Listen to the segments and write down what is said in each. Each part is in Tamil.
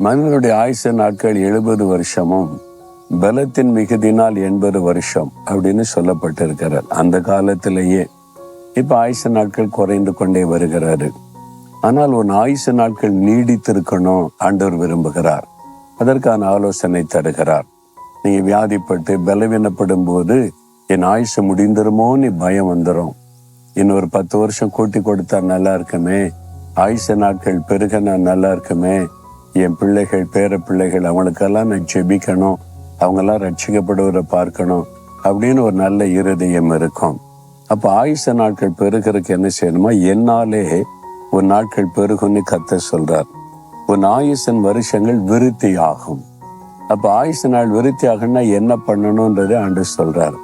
மனிதனுடைய ஆயுச நாட்கள் எழுபது வருஷமும் பலத்தின் மிகுதினால் எண்பது வருஷம் அப்படின்னு சொல்லப்பட்டிருக்கிறார் அந்த காலத்திலேயே இப்ப ஆயுச நாட்கள் குறைந்து கொண்டே வருகிறாரு ஆனால் உன் ஆயுச நாட்கள் நீடித்திருக்கணும் ஆண்டவர் விரும்புகிறார். அதற்கான ஆலோசனை தருகிறார். நீங்க வியாதிப்பட்டு பலவீனப்படும் போது என் ஆயுசு முடிந்துருமோன்னு பயம் வந்துடும் இன்னொரு பத்து வருஷம் கூட்டி கொடுத்தா நல்லா இருக்குமே. ஆயுச நாட்கள் பெருக நான் நல்லா இருக்குமே. என் பிள்ளைகள் பேர பிள்ளைகள் அவங்களுக்கெல்லாம் நான் ஜெபிக்கணும். அவங்கெல்லாம் ரட்சிக்கப்படுவதை பார்க்கணும். அப்படின்னு ஒரு நல்ல இருதயம் இருக்கும். அப்போ ஆயுச நாட்கள் பெருகிறதுக்கு என்ன செய்யணுமா? என்னாலே உன் நாட்கள் பெருகும்னு கத்த சொல்றார். உன் ஆயுசன் வருஷங்கள் விருத்தி ஆகும் அப்ப ஆயுச நாள் விருத்தி ஆகும்னா என்ன பண்ணணும்ன்றதை ஆண்டு சொல்றார்.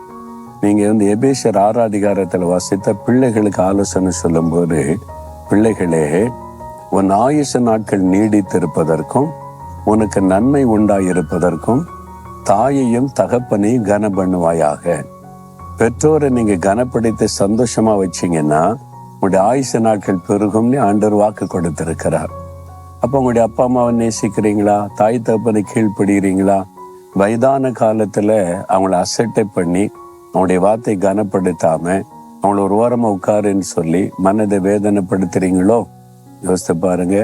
நீங்க வந்து எபேஷர் ஆராதிகாரத்தில் வாசித்த பிள்ளைகளுக்கு ஆலோசனை சொல்லும்போது பிள்ளைகளே உன் ஆயுச நாட்கள் நீடித்திருப்பதற்கும் உனக்கு நன்மை உண்டாயிருப்பதற்கும் தாயையும் தகப்பனையும் கன பண்ணுவாயாக பெற்றோரை நீங்க கனப்படுத்தி சந்தோஷமா வச்சீங்கன்னா உங்களுடைய ஆயுச நாட்கள் பெருகும்னு ஆண்டர் வாக்கு கொடுத்திருக்கிறார். அப்போ உங்களுடைய அப்பா அம்மாவை நேசிக்கிறீங்களா? தாய் தகப்பனை கீழ்ப்படுகிறீங்களா? வயதான காலத்துல அவங்கள அசட்டை பண்ணி அவங்களுடைய வார்த்தை கனப்படுத்தாம அவங்கள ஒரு ஓரமா உட்காருன்னு சொல்லி மனதை வேதனைப்படுத்துறீங்களோ? யோசித்து பாருங்க